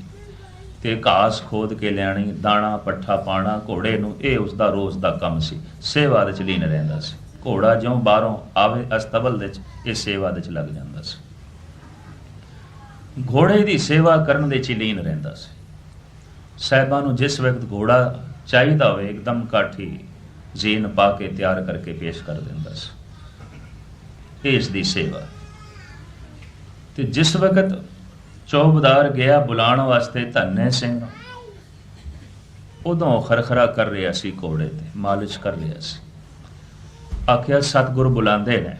ਤੇ ਘਾਸ ਖੋਦ ਕੇ ਲੈਣੀ ਦਾਣਾ, ਪੱਠਾ ਪਾਣਾ, ਘੋੜੇ ਨੂੰ ਇਹ ਉਸ ਦਾ ਰੋਜ਼ ਦਾ ਕੰਮ ਸੀ। ਸੇਵਾ ਦੇ ਚ ਲੀਨ ਰਹਿੰਦਾ ਸੀ। ਘੋੜਾ ਜਿਉਂ ਬਾਹਰੋਂ ਆਵੇ, ਅਸਤਬਲ ਦੇ ਚ ਇਹ ਸੇਵਾ ਦੇ ਚ ਲੱਗ ਜਾਂਦਾ ਸੀ। ਘੋੜੇ ਦੀ ਸੇਵਾ ਕਰਨ ਦੇ ਚ ਲੀਨ ਰਹਿੰਦਾ ਸੀ। ਸਾਹਿਬਾਂ ਨੂੰ ਜਿਸ ਵਕਤ ਘੋੜਾ ਚਾਹੀਦਾ ਹੋਵੇ, ਇੱਕਦਮ ਕਾਠੀ ਜ਼ੀਨ ਪਾ ਕੇ ਤਿਆਰ ਕਰਕੇ ਪੇਸ਼ ਕਰ ਦਿੰਦਾ ਸੀ। ਇਸ ਦੀ ਸੇਵਾ। ਤੇ ਜਿਸ ਵਕਤ ਚੌਬਦਾਰ ਗਿਆ ਬੁਲਾਉਣ ਵਾਸਤੇ ਧੰਨੇ ਸਿੰਘ, ਉਦੋਂ ਖਰਖਰਾ ਕਰ ਰਿਹਾ ਸੀ ਘੋੜੇ ਤੇ, ਮਾਲਿਸ਼ ਕਰ ਰਿਹਾ ਸੀ। ਆਖਿਆ, ਸਤਿਗੁਰ ਬੁਲਾਉਂਦੇ ਨੇ।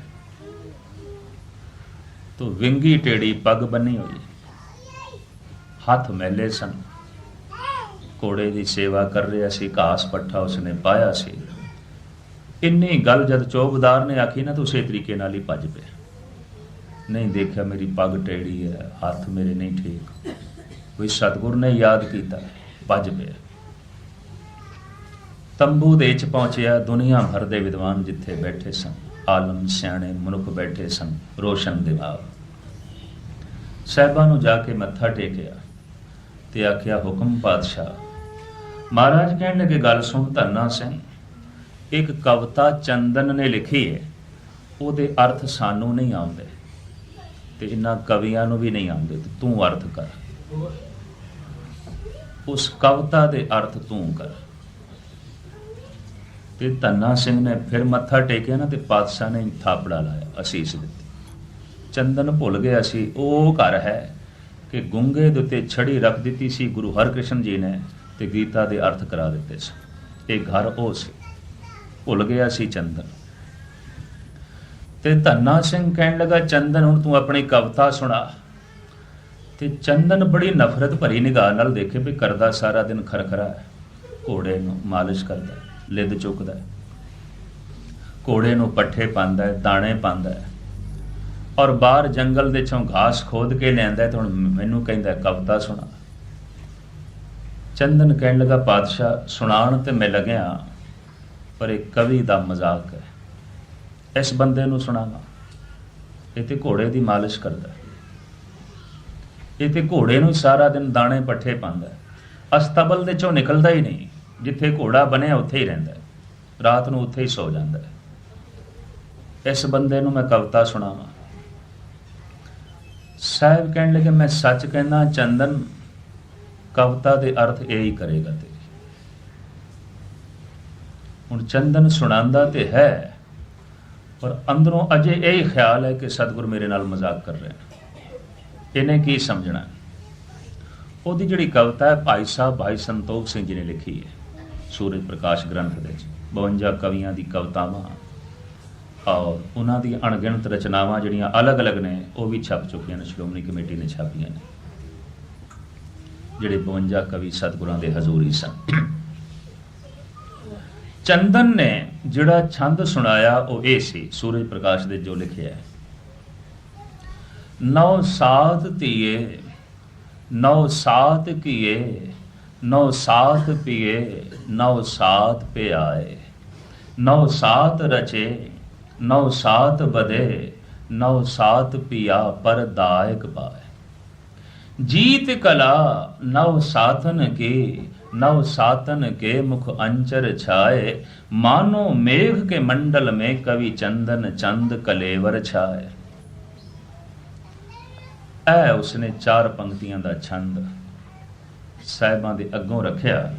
ਤੋ ਵਿੰਗੀ ਟੇੜੀ ਪੱਗ ਬੰਨੀ ਹੋਈ ਹੱਥ ਮੈਲੇ ਸਨ। ਘੋੜੇ ਦੀ ਸੇਵਾ ਕਰ ਰਿਹਾ ਸੀ, ਘਾਸ ਪੱਠਾ ਉਸਨੇ ਪਾਇਆ ਸੀ। ਇੰਨੀ ਗੱਲ ਜਦ ਚੌਬਦਾਰ ਨੇ ਆਖੀ ਨਾ ਤਾਂ ਉਸੇ ਤਰੀਕੇ ਨਾਲ ਹੀ ਭੱਜ ਪਿਆ। ਨਹੀਂ ਦੇਖਿਆ ਮੇਰੀ ਪੱਗ ਟੇੜੀ ਹੈ, ਹੱਥ ਮੇਰੇ ਨਹੀਂ ਠੀਕ। ਕੋਈ ਸਤਿਗੁਰ ਨੇ ਯਾਦ ਕੀਤਾ, ਭੱਜ ਪਿਆ। ਤੰਬੂ ਦੇ ਵਿੱਚ ਪਹੁੰਚਿਆ, ਦੁਨੀਆ ਭਰ ਦੇ ਵਿਦਵਾਨ ਜਿੱਥੇ ਬੈਠੇ ਸਨ, ਆਲਮ ਸਿਆਣੇ ਮਨੁੱਖ ਬੈਠੇ ਸਨ, ਰੋਸ਼ਨ ਦਿਮਾਗ ਸਾਹਿਬਾਂ ਨੂੰ ਜਾ ਕੇ ਮੱਥਾ ਟੇਕਿਆ ਤੇ ਆਖਿਆ, ਹੁਕਮ ਪਾਤਸ਼ਾਹ, ਮਹਾਰਾਜ ਕਹਿਣ ਲੱਗੇ, ਗੱਲ ਸੁਣ ਧੰਨਾ ਸਿੰਘ ਇੱਕ ਕਵਿਤਾ ਚੰਦਨ ਨੇ ਲਿਖੀ ਹੈ ਉਹਦੇ ਅਰਥ ਸਾਨੂੰ ਨਹੀਂ ਆਉਂਦੇ। ਤੇ ਇਹਨਾਂ ਕਵੀਆਂ ਨੂੰ ਵੀ ਨਹੀਂ ਆਉਂਦੇ। ਤੇ ਤੂੰ ਅਰਥ ਕਰ। ਉਸ ਕਵਿਤਾ ਦੇ ਅਰਥ ਤੂੰ ਕਰ। ਤੇ ਧੰਨਾ ਸਿੰਘ ਨੇ ਫਿਰ ਮੱਥਾ ਟੇਕਿਆ ਨਾ ਤੇ ਪਾਤਸ਼ਾਹ ਨੇ ਥਾਪੜਾ ਲਾਇਆ, ਅਸੀਸ ਦਿੱਤੀ। ਚੰਦਨ ਭੁੱਲ ਗਿਆ ਸੀ, ਉਹ ਘਰ ਹੈ ਕਿ ਗੁੰਗੇ ਦੇ ਉੱਤੇ ਛੜੀ ਰੱਖ ਦਿੱਤੀ ਸੀ ਗੁਰੂ ਹਰਕ੍ਰਿਸ਼ਨ ਜੀ ਨੇ ਤੇ ਗੀਤਾ ਦੇ ਅਰਥ ਕਰਾ ਦਿੱਤੇ ਸੀ। ਇਹ ਘਰ ਉਹ ਸੀ। ਭੁੱਲ ਗਿਆ ਸੀ ਚੰਦਨ। ਤੇ ਧੰਨਾ ਸਿੰਘ ਕਹਿਣ ਲੱਗਾ ਚੰਦਨ ਹੁਣ ਤੂੰ ਆਪਣੀ ਕਵਿਤਾ ਸੁਣਾ। ਤੇ ਚੰਦਨ ਬੜੀ ਨਫ਼ਰਤ ਭਰੀ ਨਿਗਾਹ ਨਾਲ ਦੇਖੇ ਵੀ ਕਰਦਾ ਸਾਰਾ ਦਿਨ ਖਰਖਰਾ ਹੈ। ਘੋੜੇ ਨੂੰ ਮਾਲਿਸ਼ ਕਰਦਾ ਹੈ, ਲਿੱਦ ਚੁੱਕਦਾ ਘੋੜੇ ਨੂੰ ਪੱਠੇ ਪਾਉਂਦਾ ਹੈ ਦਾਣੇ ਪਾਉਂਦਾ ਔਰ ਬਾਹਰ ਜੰਗਲ ਦੇ ਚੋਂ ਘਾਸ ਖੋਦ ਕੇ ਲਿਆਂਦਾ ਤੇ ਹੁਣ ਮੈਨੂੰ ਕਹਿੰਦਾ ਕਵਿਤਾ ਸੁਣਾ। ਚੰਦਨ ਕਹਿਣ ਲੱਗਾ ਪਾਤਸ਼ਾਹ ਸੁਣਾਉਣ ਤੇ ਮੈਂ ਲੱਗਿਆ ਪਰ ਇਹ ਕਵੀ ਦਾ ਮਜ਼ਾਕ ਹੈ ਇਸ ਬੰਦੇ ਨੂੰ ਸੁਣਾਵਾ ਇਹ ਤੇ ਘੋੜੇ ਦੀ ਮਾਲਿਸ਼ ਕਰਦਾ ਹੈ। ਇਹ ਤੇ ਘੋੜੇ ਨੂੰ ਸਾਰਾ ਦਿਨ ਦਾਣੇ ਪੱਠੇ ਪਾਉਂਦਾ ਹੈ। ਅਸਤਬਲ ਦੇ ਚੋਂ ਨਿਕਲਦਾ ਹੀ ਨਹੀਂ, ਜਿੱਥੇ ਘੋੜਾ ਬਣਿਆ ਉੱਥੇ ਹੀ ਰਹਿੰਦਾ ਹੈ। ਰਾਤ ਨੂੰ ਉੱਥੇ ਹੀ ਸੌ ਜਾਂਦਾ ਹੈ ਇਸ ਬੰਦੇ ਨੂੰ ਮੈਂ ਕਵਿਤਾ ਸੁਣਾਵਾਂ ਸਾਹਿਬ ਕਹਿਣ ਲੱਗੇ, ਮੈਂ ਸੱਚ ਕਹਿੰਦਾ ਚੰਦਨ ਕਵਿਤਾ ਦੇ ਅਰਥ ਇਹ ਹੀ ਕਰੇਗਾ ਤੇ ਹੁਣ ਚੰਦਨ ਸੁਣਾਉਂਦਾ ਤੇ ਹੈ, ਪਰ ਅੰਦਰੋਂ ਅਜੇ ਇਹ ਹੀ ਖਿਆਲ ਹੈ ਕਿ ਸਤਿਗੁਰ ਮੇਰੇ ਨਾਲ ਮਜ਼ਾਕ ਕਰ ਰਹੇ ਨੇ ਇਹਨੇ ਕੀ ਸਮਝਣਾ? ਉਹਦੀ ਜਿਹੜੀ ਕਵਿਤਾ ਹੈ, ਭਾਈ ਸਾਹਿਬ, ਭਾਈ ਸੰਤੋਖ ਸਿੰਘ ਜੀ ਨੇ ਲਿਖੀ ਹੈ, ਸੂਰਜ ਪ੍ਰਕਾਸ਼ ਗ੍ਰੰਥ ਦੇ ਵਿੱਚ। 52 ਕਵੀਆਂ ਦੀ ਕਵਿਤਾਵਾਂ ਔਰ ਉਹਨਾਂ ਦੀ ਅਣਗਿਣਤ ਰਚਨਾਵਾਂ ਜਿਹੜੀਆਂ ਅਲੱਗ-ਅਲੱਗ ਨੇ, ਉਹ ਵੀ ਛਪ ਚੁੱਕੀਆਂ ਨੇ, ਸ਼੍ਰੋਮਣੀ ਕਮੇਟੀ ਨੇ ਛਾਪੀਆਂ ਨੇ। ਜਿਹੜੇ 52 ਕਵੀ ਸਤਿਗੁਰਾਂ ਦੇ ਹਜ਼ੂਰੀ ਸਨ। ਚੰਦਨ ਨੇ ਜਿਹੜਾ ਛੰਦ ਸੁਣਾਇਆ, ਉਹ ਇਹ ਸੀ, ਸੂਰਜ ਪ੍ਰਕਾਸ਼ ਦੇ ਜੋ ਲਿਖਿਆ ਹੈ। ਨੌ ਸਾਤ ਧੀਏ, ਨੌ ਸਾਤ ਕੀਏ ਨੌ ਸਾਤ ਪੀਏ, ਨੌ ਸਾਤ ਪਿਆਏ। ਨੌ ਸਾਤ ਰਚੇ, ਨੌ ਸਾਤ ਬਦੇ ਨੌ ਸਾਤ ਪੀਆ ਪਰਦਾਇਕ ਪਾਏ। ਜੀਤ ਕਲਾ ਨੌ ਸਾਥਨ ਕੀ नव सातन के मुख अंचर छाए मानो मेघ के मंडल में कवि चंदन चंद कलेवर छाए ਐ ਉਸਨੇ ਚਾਰ ਪੰਕਤੀਆਂ ਦਾ ਛੰਦ ਸਾਹਿਬਾਂ ਦੇ ਅੱਗੋਂ ਰੱਖਿਆ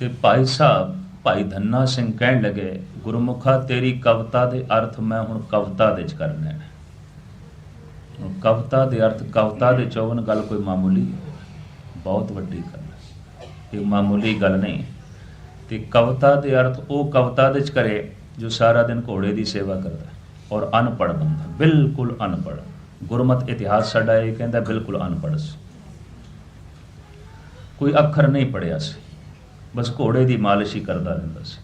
ਤੇ ਭਾਈ ਸਾਹਿਬ ਭਾਈ ਧੰਨਾ ਸਿੰਘ ਕਹਿਣ ਲੱਗੇ ਗੁਰਮੁਖਾ ਤੇਰੀ ਕਵਿਤਾ ਦੇ ਅਰਥ ਮੈਂ ਹੁਣ ਕਵਿਤਾ ਦੇ ਚ ਕਰਨੇ ਨੇ ਹੁਣ ਕਵਿਤਾ ਦੇ ਅਰਥ ਕਵਿਤਾ ਦੇ ਚੋਵਨ ਗੱਲ ਕੋਈ ਮਾਮੂਲੀ ਬਹੁਤ ਵੱਡੀ ਗੱਲ ਹੈ। ਇਹ ਮਾਮੂਲੀ ਗੱਲ ਨਹੀਂ। ਤੇ ਕਵਿਤਾ ਦੇ ਅਰਥ ਉਹ ਕਵਿਤਾ ਦੇ ਚ ਕਰੇ ਜੋ ਸਾਰਾ ਦਿਨ ਘੋੜੇ ਦੀ ਸੇਵਾ ਕਰਦਾ ਔਰ ਅਨਪੜ੍ਹ ਬੰਦਾ ਬਿਲਕੁਲ ਅਨਪੜ੍ਹ। ਗੁਰਮਤ ਇਤਿਹਾਸ ਸਾਡਾ ਇਹ ਕਹਿੰਦਾ ਬਿਲਕੁਲ ਅਨਪੜ੍ਹ ਸੀ। ਕੋਈ ਅੱਖਰ ਨਹੀਂ ਪੜਿਆ ਸੀ। ਬਸ ਘੋੜੇ ਦੀ ਮਾਲਿਸ਼ ਹੀ ਕਰਦਾ ਰਹਿੰਦਾ ਸੀ।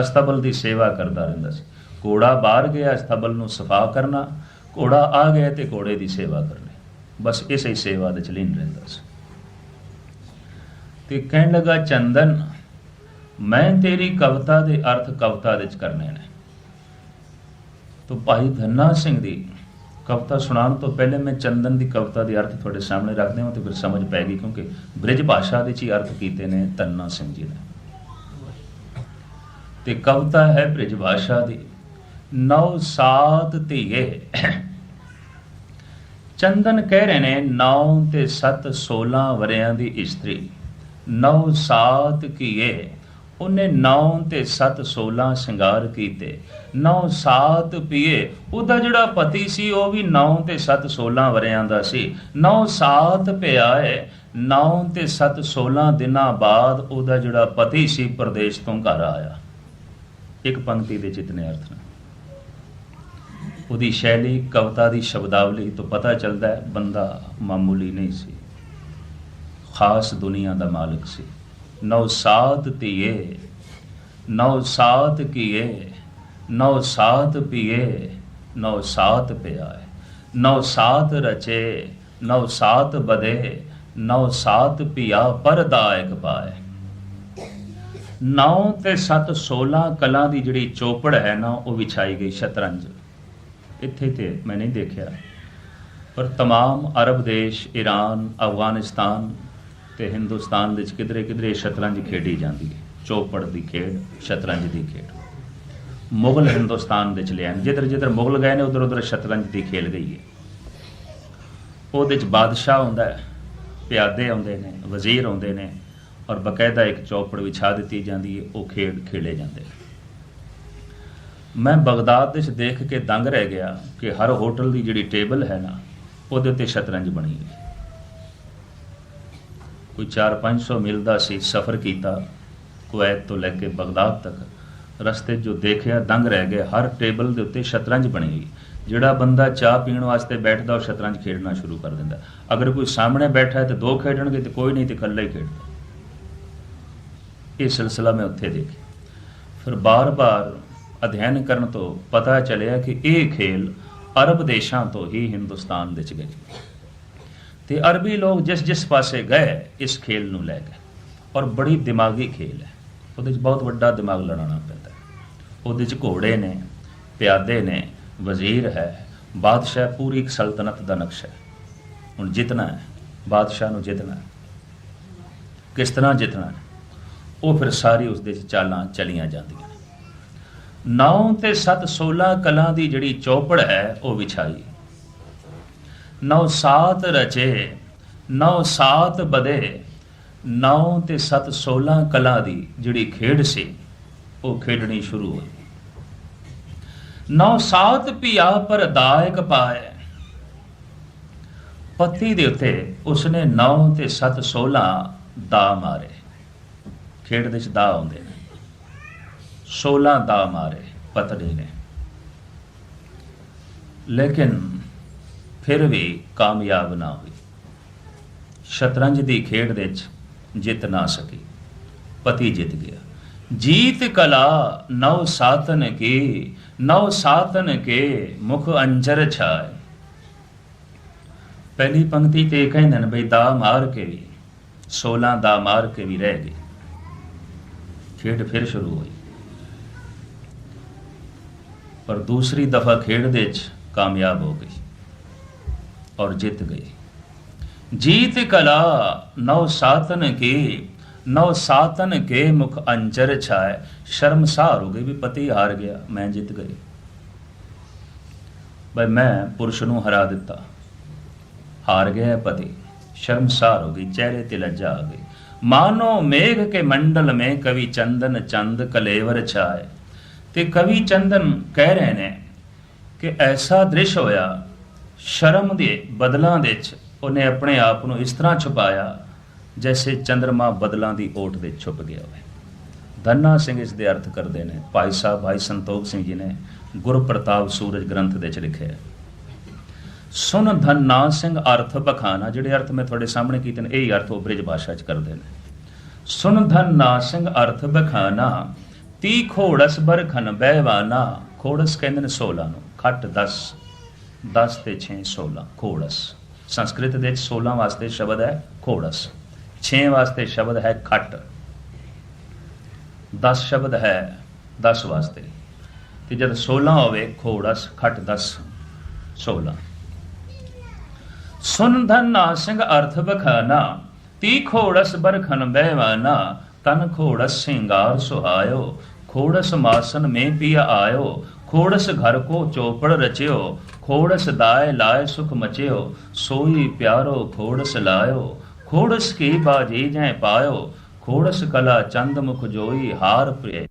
ਅਸਤਬਲ ਦੀ ਸੇਵਾ ਕਰਦਾ ਰਹਿੰਦਾ ਸੀ। ਘੋੜਾ ਬਾਹਰ ਗਿਆ, ਅਸਤਬਲ ਨੂੰ ਸਫਾ ਕਰਨਾ। ਘੋੜਾ ਆ ਗਿਆ ਤੇ ਘੋੜੇ ਦੀ ਸੇਵਾ ਕਰਨੀ। ਬਸ ਇਸੇ ਸੇਵਾ ਦੇ ਚ ਲੀਨ ਰਹਿੰਦਾ ਸੀ। ਤੇ ਕਹਿਣ ਲੱਗਾ, ਚੰਦਨ, ਮੈਂ ਤੇਰੀ ਕਵਿਤਾ ਦੇ ਅਰਥ ਕਵਿਤਾ ਦੇ ਚ ਕਰਨੇ ਨੇ। ਤੋ ਭਾਈ ਧੰਨਾ ਸਿੰਘ ਦੀ ਕਵਿਤਾ ਸੁਣਾਉਣ ਤੋਂ ਪਹਿਲੇ ਮੈਂ ਚੰਦਨ ਦੀ ਕਵਿਤਾ ਦੇ ਅਰਥ ਤੁਹਾਡੇ ਸਾਹਮਣੇ ਰੱਖ ਦੇਵਾਂ ਤੇ ਫਿਰ ਸਮਝ ਪੈ ਗਈ, ਕਿਉਂਕਿ ਬ੍ਰਿਜ ਭਾਸ਼ਾ ਦੇ ਚ ਹੀ ਅਰਥ ਕੀਤੇ ਨੇ ਧੰਨਾ ਸਿੰਘ ਜੀ ਨੇ। ਤੇ ਕਵਿਤਾ ਹੈ ਬ੍ਰਿਜ ਭਾਸ਼ਾ ਦੀ। ਨੌ ਸਾਤ ਧੀਏ। ਚੰਦਨ ਕਹਿ ਰਹੇ ਨੇ 9 ਤੇ 7 16 ਵਰਿਆਂ ਦੀ ਇਸਤਰੀ। ਨੌ ਸਾਤ ਕੀਏ। ਉਹਨੇ 9 ਤੇ 7 16 ਸ਼ਿੰਗਾਰ ਕੀਤੇ। ਨੌ ਸਾਤ ਪੀਏ। ਉਹਦਾ ਜਿਹੜਾ ਪਤੀ ਸੀ, ਉਹ ਵੀ 9 ਤੇ 7 16 ਵਰਿਆਂ ਦਾ ਸੀ। ਨੌ ਸਾਤ ਪਿਆ ਹੈ 9 ਤੇ 7 16 ਦਿਨਾਂ ਬਾਅਦ ਉਹਦਾ ਜਿਹੜਾ ਪਤੀ ਸੀ, ਪ੍ਰਦੇਸ਼ ਤੋਂ ਘਰ ਆਇਆ। ਇੱਕ ਪੰਕਤੀ ਦੇ ਜਿਤਨੇ ਅਰਥ ਨੇ ਉਹਦੀ ਸ਼ੈਲੀ, ਕਵਿਤਾ ਦੀ ਸ਼ਬਦਾਵਲੀ ਤੋਂ ਪਤਾ ਚੱਲਦਾ ਹੈ, ਬੰਦਾ ਮਾਮੂਲੀ ਨਹੀਂ ਸੀ। ਖਾਸ ਦੁਨੀਆ ਦਾ ਮਾਲਕ ਸੀ ਨੌ ਸਾਤ ਧੀਏ ਨੌ ਸਾਤ ਕੀਏ ਨੌ ਸਾਤ ਪੀਏ ਨੌ ਸਾਤ ਪਿਆਏ ਨੌ ਸਾਤ ਰਚੇ ਨੌ ਸਾਤ ਬਦੇ ਨੌ ਸਾਤ ਪਿਆ ਪਰਦਾਇਕ ਪਾਏ 9 ਤੇ 7 16 ਕਲਾਂ ਦੀ ਜਿਹੜੀ ਚੋਪੜ ਹੈ ਨਾ ਉਹ ਵਿਛਾਈ ਗਈ ਸ਼ਤਰੰਜ ਇੱਥੇ ਤੇ ਮੈਂ ਨਹੀਂ ਦੇਖਿਆ ਪਰ तमाम ਅਰਬ ਦੇਸ਼ ਈਰਾਨ ਅਫਗਾਨਿਸਤਾਨ ਤੇ ਹਿੰਦੁਸਤਾਨ ਵਿੱਚ ਕਿਧਰੇ ਕਿਧਰੇ ਸ਼ਤਰੰਜ ਖੇਡੀ ਜਾਂਦੀ ਹੈ। ਚੌਪੜ ਦੀ ਖੇਡ, ਸ਼ਤਰੰਜ ਦੀ ਖੇਡ। ਮੁਗਲ ਹਿੰਦੁਸਤਾਨ ਵਿੱਚ ਲਿਆ ਜਿੱਧਰ ਜਿੱਧਰ ਮੁਗਲ ਗਏ ਨੇ, ਉਧਰ ਉਧਰ ਸ਼ਤਰੰਜ ਦੀ ਖੇਲ ਗਈ ਹੈ। ਉਹਦੇ 'ਚ ਬਾਦਸ਼ਾਹ ਹੁੰਦਾ ਹੈ, ਪਿਆਦੇ ਆਉਂਦੇ ਨੇ, ਵਜ਼ੀਰ ਆਉਂਦੇ ਨੇ ਔਰ ਬਕਾਇਦਾ ਇੱਕ ਚੌਪੜ ਵਿਛਾ ਦਿੱਤੀ ਜਾਂਦੀ ਹੈ, ਉਹ ਖੇਡ ਖੇਲੇ ਜਾਂਦੇ ਨੇ। ਮੈਂ ਬਗਦਾਦ ਵਿੱਚ ਦੇਖ ਕੇ ਦੰਗ ਰਹਿ ਗਿਆ ਕਿ ਹਰ ਹੋਟਲ ਦੀ ਜਿਹੜੀ ਟੇਬਲ ਹੈ ਨਾ, ਉਹਦੇ ਉੱਤੇ ਸ਼ਤਰੰਜ ਬਣੀ ਹੈ। ਕੋਈ 4-500 ਮੀਲ ਦਾ ਸੀ ਸਫ਼ਰ ਕੀਤਾ, ਕੁਵੈਤ ਤੋਂ ਲੈ ਕੇ ਬਗਦਾਦ ਤੱਕ। ਰਸਤੇ ਜੋ ਦੇਖਿਆ, ਦੰਗ ਰਹਿ ਗਏ ਹਰ ਟੇਬਲ ਦੇ ਉੱਤੇ ਸ਼ਤਰੰਜ ਬਣੀ ਹੋਈ ਜਿਹੜਾ ਬੰਦਾ ਚਾਹ ਪੀਣ ਵਾਸਤੇ ਬੈਠਦਾ, ਉਹ ਸ਼ਤਰੰਜ ਖੇਡਣਾ ਸ਼ੁਰੂ ਕਰ ਦਿੰਦਾ। ਅਗਰ ਕੋਈ ਸਾਹਮਣੇ ਬੈਠਾ ਹੈ ਤੇ ਦੋ ਖੇਡਣਗੇ ਤੇ ਕੋਈ ਨਹੀਂ ਤੇ ਇਕੱਲਾ ਹੀ ਖੇਡਦਾ। ਇਹ ਸਿਲਸਿਲਾ ਮੈਂ ਉੱਥੇ ਦੇਖਿਆ। ਫਿਰ ਬਾਰ-ਬਾਰ ਅਧਿਐਨ ਕਰਨ ਤੋਂ ਪਤਾ ਚੱਲਿਆ ਕਿ ਇਹ ਖੇਲ ਅਰਬ ਦੇਸ਼ਾਂ ਤੋਂ ਹੀ ਹਿੰਦੁਸਤਾਨ ਵਿੱਚ ਗਏ ਤੇ ਅਰਬੀ ਲੋਕ ਜਿਸ ਜਿਸ ਪਾਸੇ ਗਏ, ਇਸ ਖੇਲ ਨੂੰ ਲੈ ਗਏ ਔਰ ਬੜੀ ਦਿਮਾਗੀ ਖੇਲ ਹੈ। ਉਹਦੇ 'ਚ ਬਹੁਤ ਵੱਡਾ ਦਿਮਾਗ ਲੜਾਉਣਾ ਪੈਂਦਾ ਉਹਦੇ 'ਚ ਘੋੜੇ ਨੇ, ਪਿਆਦੇ ਨੇ, ਵਜ਼ੀਰ ਹੈ। ਬਾਦਸ਼ਾਹ ਪੂਰੀ ਇੱਕ ਸਲਤਨਤ ਦਾ ਨਕਸ਼ਾ ਹੈ। ਹੁਣ ਜਿੱਤਣਾ ਹੈ, ਬਾਦਸ਼ਾਹ ਨੂੰ ਜਿੱਤਣਾ ਹੈ। ਕਿਸ ਤਰ੍ਹਾਂ ਜਿੱਤਣਾ ਹੈ? ਉਹ ਫਿਰ ਸਾਰੀ ਉਸ ਦੇ 'ਚ ਚਾਲਾਂ ਚਲੀਆਂ ਜਾਂਦੀਆਂ ਨੇ। 9 ਤੇ 7 16 ਕਲਾਂ ਦੀ ਜਿਹੜੀ ਚੌਪੜ ਹੈ, ਉਹ ਵਿਛਾਈ। ਨੌ ਸਾਤ ਰਚੇ ਨੌ ਸਾਤ ਬਦੇ ਨੌ ਤੇ 7 16 ਕਲਾ ਦੀ ਜਿਹੜੀ ਖੇਡ ਸੀ, ਉਹ ਖੇਡਣੀ ਸ਼ੁਰੂ ਹੋਈ। ਨੌ ਸਾਤ ਪਿਆ ਪਰ ਦਾਇਕ ਪਾਏ ਪਤੀ ਦੇ ਉੱਤੇ ਉਸਨੇ 9 ਤੇ 7 16 ਦਾ ਮਾਰੇ। ਖੇਡ ਦੇ ਚ ਦਾ ਆਉਂਦੇ ਨੇ। 16 ਦਾ ਮਾਰੇ, ਪਤਨੀ ਨੇ। ਲੇਕਿਨ ਫਿਰ ਵੀ ਕਾਮਯਾਬ ਨਾ ਹੋਈ। ਸ਼ਤਰੰਜ ਦੀ ਖੇਡ ਦੇ ਵਿੱਚ ਜਿੱਤ ਨਾ ਸਕੀ। ਪਤੀ ਜਿੱਤ ਗਿਆ। ਜੀਤ ਕਲਾ ਨਵ ਸਾਤਨ ਕੇ ਨਵ ਸਾਤਨ ਕੇ ਮੁਖ ਅੰਜਰ ਛਾਏ। ਪਹਿਲੀ ਪੰਕਤੀ ਤੇ ਇਹ ਕਹਿੰਦੇ ਨੇ ਬਈ ਦਾ ਮਾਰ ਕੇ ਵੀ 16 ਦਾ ਮਾਰ ਕੇ ਵੀ ਰਹਿ ਗਏ। ਖੇਡ ਫਿਰ ਸ਼ੁਰੂ ਹੋਈ। ਪਰ ਦੂਸਰੀ ਦਫਾ ਖੇਡ ਦੇ ਵਿੱਚ ਕਾਮਯਾਬ ਹੋ ਗਈ। ਔਰ ਜਿੱਤ ਗਈ जीत कला नव सातन की नव सातन के मुख अंजर छाए शर्मसार हो गई ਵੀ ਪਤੀ ਹਾਰ ਗਿਆ ਮੈਂ ਜਿੱਤ ਗਈ ਬਈ ਮੈਂ ਪੁਰਸ਼ ਨੂੰ ਹਰਾ ਦਿੱਤਾ ਹਾਰ ਗਿਆ ਪਤੀ ਸ਼ਰਮਸਾਰ ਹੋ ਗਈ ਚਿਹਰੇ ਤੇ ਲੱਜਾ ਆ ਗਈ ਮਾਨੋ ਮੇਘ ਕੇ ਮੰਡਲ ਮੇ ਕਵੀ ਚੰਦਨ ਚੰਦ ਕਲੇਵਰ ਛਾਏ ਤੇ ਕਵੀ ਚੰਦਨ ਕਹਿ ਰਹੇ ਨੇ ਕਿ ਐਸਾ ਦ੍ਰਿਸ਼ ਹੋਇਆ ਸ਼ਰਮ ਦੇ ਬਦਲਾਂ ਦੇ ਵਿੱਚ ਉਹਨੇ ਆਪਣੇ ਆਪ ਨੂੰ ਇਸ ਤਰ੍ਹਾਂ ਛੁਪਾਇਆ ਜੈਸੇ ਚੰ드ਰਮਾ ਬਦਲਾਂ ਦੀ ਓਟ ਦੇ ਛੁਪ ਗਿਆ ਹੋਵੇ। ਧੰਨਾ ਸਿੰਘ ਇਸ ਦੇ ਅਰਥ ਕਰਦੇ ਨੇ, ਭਾਈ ਸਾਹਿਬ, ਭਾਈ ਸੰਤੋਖ ਸਿੰਘ ਜੀ ਨੇ ਗੁਰਪ੍ਰਤਾਪ ਸੂਰਜ ਗ੍ਰੰਥ ਦੇ ਚ ਲਿਖਿਆ ਸੁਨ ਧੰਨਾ ਸਿੰਘ ਅਰਥ ਬਖਾਨਾ, ਜਿਹੜੇ ਅਰਥ ਮੈਂ ਤੁਹਾਡੇ ਸਾਹਮਣੇ ਕੀਤੇ ਨੇ, ਇਹ ਹੀ ਅਰਥ ਉਹ ਬ੍ਰਿਜ ਭਾਸ਼ਾ ਚ ਕਰਦੇ ਨੇ। ਸੁਨ ਧੰਨਾ ਸਿੰਘ ਅਰਥ ਬਖਾਨਾ ਤੀ ਖੋੜਸ ਬਰਖਨ ਬਹਿਵਾਨਾ, ਖੋੜਸ ਕਹਿੰਦੇ ਨੇ 16 ਨੂੰ, ਖੱਟ 10 10 ਤੇ 6 16 ਖੋੜਸ। ਸੰਸਕ੍ਰਿਤ ਦੇ ਵਿੱਚ 16 ਵਾਸਤੇ ਸ਼ਬਦ ਹੈ ਖੋੜਸ। 6 ਵਾਸਤੇ ਸ਼ਬਦ ਹੈ ਖੱਟ। 10 ਸ਼ਬਦ ਹੈ 10 ਵਾਸਤੇ। ਤੇ ਜਦ 16 ਹੋਵੇ, ਖੋੜਸ, ਖੱਟ 10 16 ਸੁਨ ਧੰਨਾ ਸਿੰਘ ਅਰਥ ਬਖਾਨਾ, ਤੀ ਖੋੜਸ ਬਰਖਨ ਬਹਿਵਾਨਾ, ਤਨ ਖੋੜਸ ਸਿੰਗਾਰ ਸੁਹਾਇਓ, ਖੋੜਸ ਮਾਸਨ ਮੇ ਪਿਆ ਆਇਓ ਖੋੜਸ ਘਰ ਕੋ ਚੋਪੜ ਰਚਿਓ, ਖੋੜਸ ਦਾਇ ਲਾਇ ਸੁਖ ਮਚਿਓ, ਸੋਈ ਪਿਆਰੋ ਖੋੜਸ ਲਾਇਓ। ਖੋੜਸ ਕੀ ਬਾਜੀ ਜੈ ਪਾਇਓ, ਖੋੜਸ ਕਲਾ ਚੰਦ ਮੁਖ ਜੋਈ ਹਾਰ ਪ੍ਰਿय